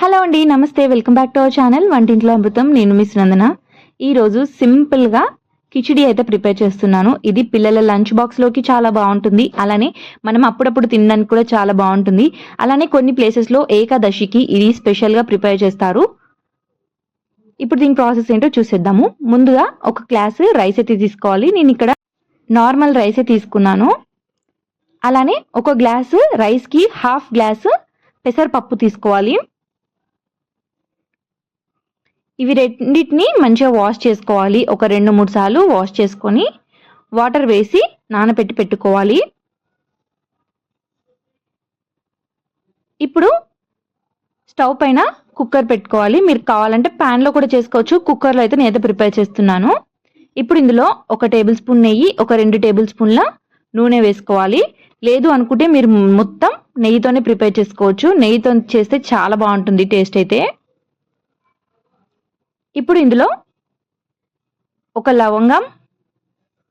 Hello అండి నమస్తే. Welcome back to our channel. వంటింట్లో అమృతం నేను మిస్ నందన. ఈరోజు సింపుల్గా కిచిడి అయితే ప్రిపేర్ చేస్తున్నాను. ఇది పిల్లల లంచ్ బాక్స్లోకి చాలా బాగుంటుంది. అలానే మనం అప్పుడప్పుడు తినడానికి కూడా చాలా బాగుంటుంది. అలానే కొన్ని ప్లేసెస్లో ఏకాదశికి ఇది స్పెషల్గా ప్రిపేర్ చేస్తారు. ఇప్పుడు దీని ప్రాసెస్ ఏంటో చూసేద్దాము. ముందుగా ఒక గ్లాస్ రైస్ అయితే తీసుకోవాలి. నేను ఇక్కడ నార్మల్ రైసే తీసుకున్నాను. అలానే ఒక గ్లాసు రైస్కి హాఫ్ గ్లాసు పెసరపప్పు తీసుకోవాలి. ఇవి రెండింటిని మంచిగా వాష్ చేసుకోవాలి. ఒక రెండు మూడు సార్లు వాష్ చేసుకొని వాటర్ వేసి నానబెట్టి పెట్టుకోవాలి. ఇప్పుడు స్టవ్ పైన కుక్కర్ పెట్టుకోవాలి. మీరు కావాలంటే ప్యాన్లో కూడా చేసుకోవచ్చు. కుక్కర్లో అయితే నేనైతే ప్రిపేర్ చేస్తున్నాను. ఇప్పుడు ఇందులో ఒక టేబుల్ స్పూన్ నెయ్యి ఒక రెండు టేబుల్ స్పూన్ల నూనె వేసుకోవాలి. లేదు అనుకుంటే మీరు మొత్తం నెయ్యితోనే ప్రిపేర్ చేసుకోవచ్చు. నెయ్యితో చేస్తే చాలా బాగుంటుంది టేస్ట్ అయితే. ఇప్పుడు ఇందులో ఒక లవంగం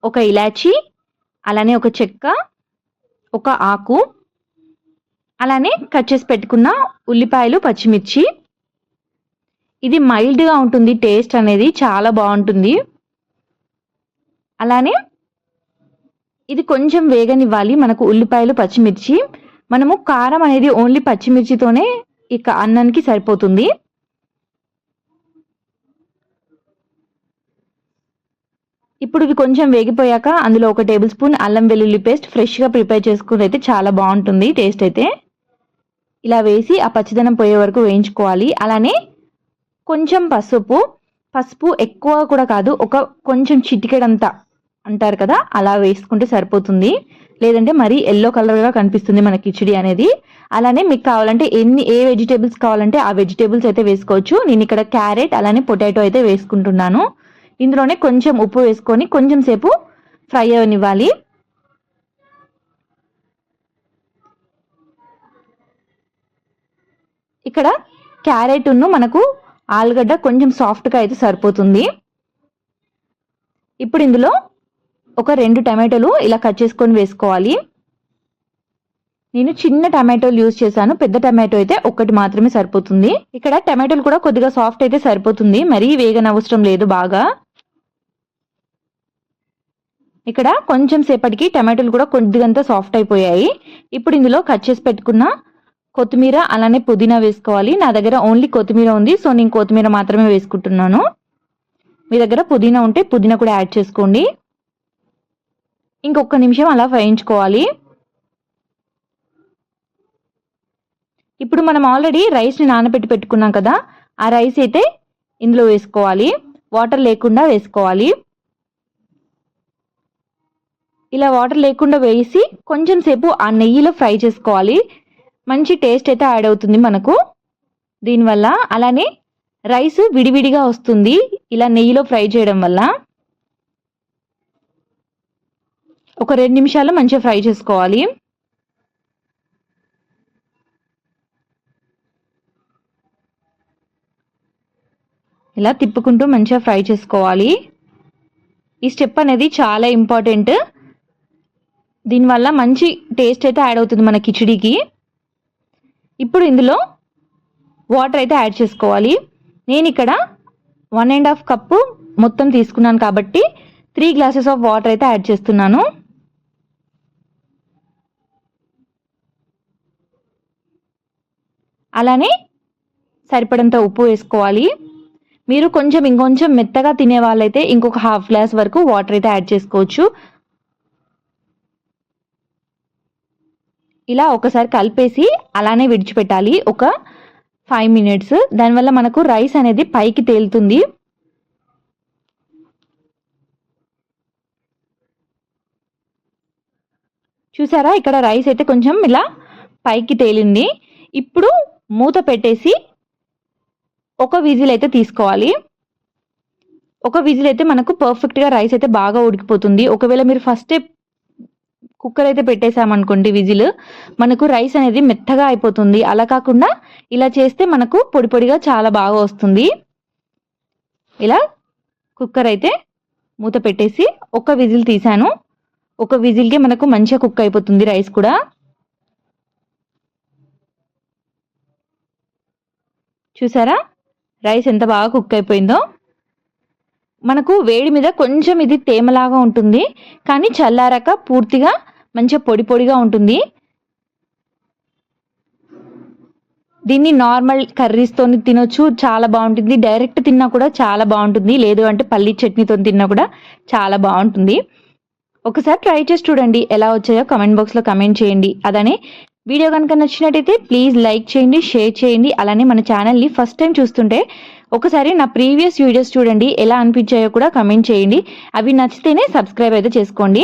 ఒక ఇలాచి అలానే ఒక చెక్క ఒక ఆకు అలానే కట్ చేసి పెట్టుకున్న ఉల్లిపాయలు పచ్చిమిర్చి. ఇది మైల్డ్గా ఉంటుంది టేస్ట్ అనేది చాలా బాగుంటుంది. అలానే ఇది కొంచెం వేగనివ్వాలి మనకు ఉల్లిపాయలు పచ్చిమిర్చి. మనము కారం అనేది ఓన్లీ పచ్చిమిర్చితోనే ఇక అన్నానికి సరిపోతుంది. ఇప్పుడు ఇవి కొంచెం వేగిపోయాక అందులో ఒక టేబుల్ స్పూన్ అల్లం వెల్లుల్లి పేస్ట్ ఫ్రెష్గా ప్రిపేర్ చేసుకుని అయితే చాలా బాగుంటుంది టేస్ట్ అయితే. ఇలా వేసి ఆ పచ్చిదనం పోయే వరకు వేయించుకోవాలి. అలానే కొంచెం పసుపు పసుపు ఎక్కువ కూడా కాదు ఒక కొంచెం చిటికెడంతా అంటారు కదా అలా వేసుకుంటే సరిపోతుంది. లేదంటే మరీ ఎల్లో కలర్గా కనిపిస్తుంది మన కిచిడి అనేది. అలానే మీకు కావాలంటే ఎన్ని ఏ వెజిటేబుల్స్ కావాలంటే ఆ వెజిటేబుల్స్ అయితే వేసుకోవచ్చు. నేను ఇక్కడ క్యారెట్ అలానే పొటాటో అయితే వేసుకుంటున్నాను. ఇందులోనే కొంచెం ఉప్పు వేసుకొని కొంచెం సేపు ఫ్రై అవనివ్వాలి. ఇక్కడ క్యారెట్ను మనకు ఆలుగడ్డ కొంచెం సాఫ్ట్గా అయితే సరిపోతుంది. ఇప్పుడు ఇందులో ఒక రెండు టమాటోలు ఇలా కట్ చేసుకొని వేసుకోవాలి. నేను చిన్న టమాటోలు యూజ్ చేశాను పెద్ద టమాటో అయితే ఒక్కటి మాత్రమే సరిపోతుంది. ఇక్కడ టమాటోలు కూడా కొద్దిగా సాఫ్ట్ అయితే సరిపోతుంది మరీ వేగనవసరం లేదు బాగా. ఇక్కడ కొంచెం సేపటికి టమాటోలు కూడా కొద్దిగంత సాఫ్ట్ అయిపోయాయి. ఇప్పుడు ఇందులో కట్ చేసి పెట్టుకున్న కొత్తిమీర అలానే పుదీనా వేసుకోవాలి. నా దగ్గర ఓన్లీ కొత్తిమీర ఉంది. సో నేను కొత్తిమీర మాత్రమే వేసుకుంటున్నాను. మీ దగ్గర పుదీనా ఉంటే పుదీనా కూడా యాడ్ చేసుకోండి. ఇంకొక నిమిషం అలా వేయించుకోవాలి. ఇప్పుడు మనం ఆల్రెడీ రైస్ని నానబెట్టి పెట్టుకున్నాం కదా ఆ రైస్ అయితే ఇందులో వేసుకోవాలి. వాటర్ లేకుండా వేసుకోవాలి. ఇలా వాటర్ లేకుండా వేసి కొంచెం సేపు ఆ నెయ్యిలో ఫ్రై చేసుకోవాలి. మంచి టేస్ట్ అయితే యాడ్ అవుతుంది మనకు. దీనివల్ల అలానే రైస్ విడివిడిగా వస్తుంది ఇలా నెయ్యిలో ఫ్రై చేయడం వల్ల. ఒక రెండు నిమిషాలు మంచిగా ఫ్రై చేసుకోవాలి. ఇలా తిప్పుకుంటూ మంచిగా ఫ్రై చేసుకోవాలి. ఈ స్టెప్ అనేది చాలా ఇంపార్టెంట్. దీనివల్ల మంచి టేస్ట్ అయితే యాడ్ అవుతుంది మన కిచిడీకి. ఇప్పుడు ఇందులో వాటర్ అయితే యాడ్ చేసుకోవాలి. నేను ఇక్కడ వన్ అండ్ హాఫ్ కప్పు మొత్తం తీసుకున్నాను కాబట్టి త్రీ గ్లాసెస్ ఆఫ్ వాటర్ అయితే యాడ్ చేస్తున్నాను. అలానే సరిపడంత ఉప్పు వేసుకోవాలి. మీరు కొంచెం ఇంకొంచెం మెత్తగా తినే వాళ్ళైతే ఇంకొక హాఫ్ గ్లాస్ వరకు వాటర్ అయితే యాడ్ చేసుకోవచ్చు. ఇలా ఒకసారి కలిపేసి అలానే విడిచిపెట్టాలి ఒక ఫైవ్ మినిట్స్ దానివల్ల మనకు రైస్ అనేది పైకి తేలుతుంది. చూసారా? ఇక్కడ రైస్ అయితే కొంచెం ఇలా పైకి తేలింది. ఇప్పుడు మూత పెట్టేసి ఒక విజిల్ అయితే తీసుకోవాలి. ఒక విజిల్ అయితే మనకు పర్ఫెక్ట్గా రైస్ అయితే బాగా ఉడికిపోతుంది. ఒకవేళ మీరు ఫస్టే కుక్కర్ అయితే పెట్టేసామనుకోండి విజిల్ మనకు రైస్ అనేది మెత్తగా అయిపోతుంది. అలా కాకుండా ఇలా చేస్తే మనకు పొడి పొడిగా చాలా బాగా వస్తుంది. ఇలా కుక్కర్ అయితే మూత పెట్టేసి ఒక విజిల్ తీసాను ఒక విజిల్కే మనకు మంచిగా కుక్ అయిపోతుంది రైస్ కూడా. చూసారా? రైస్ ఎంత బాగా కుక్ అయిపోయిందో. మనకు వేడి మీద కొంచెం ఇది తేమలాగా ఉంటుంది. కానీ చల్లారాక పూర్తిగా మంచిగా పొడి పొడిగా ఉంటుంది. దీన్ని నార్మల్ కర్రీస్తో తినొచ్చు చాలా బాగుంటుంది. డైరెక్ట్ తిన్నా కూడా చాలా బాగుంటుంది. లేదు అంటే పల్లి చట్నీతో తిన్నా కూడా చాలా బాగుంటుంది. ఒకసారి ట్రై చేసి చూడండి ఎలా వచ్చాయో కమెంట్ బాక్స్లో కమెంట్ చేయండి. అలానే వీడియో కనుక నచ్చినట్టయితే ప్లీజ్ లైక్ చేయండి షేర్ చేయండి. అలానే మన ఛానల్ని ఫస్ట్ టైం చూస్తుంటే ఒకసారి నా ప్రీవియస్ వీడియోస్ చూడండి ఎలా అనిపించాయో కూడా కమెంట్ చేయండి. అవి నచ్చితేనే సబ్స్క్రైబ్ అయితే చేసుకోండి.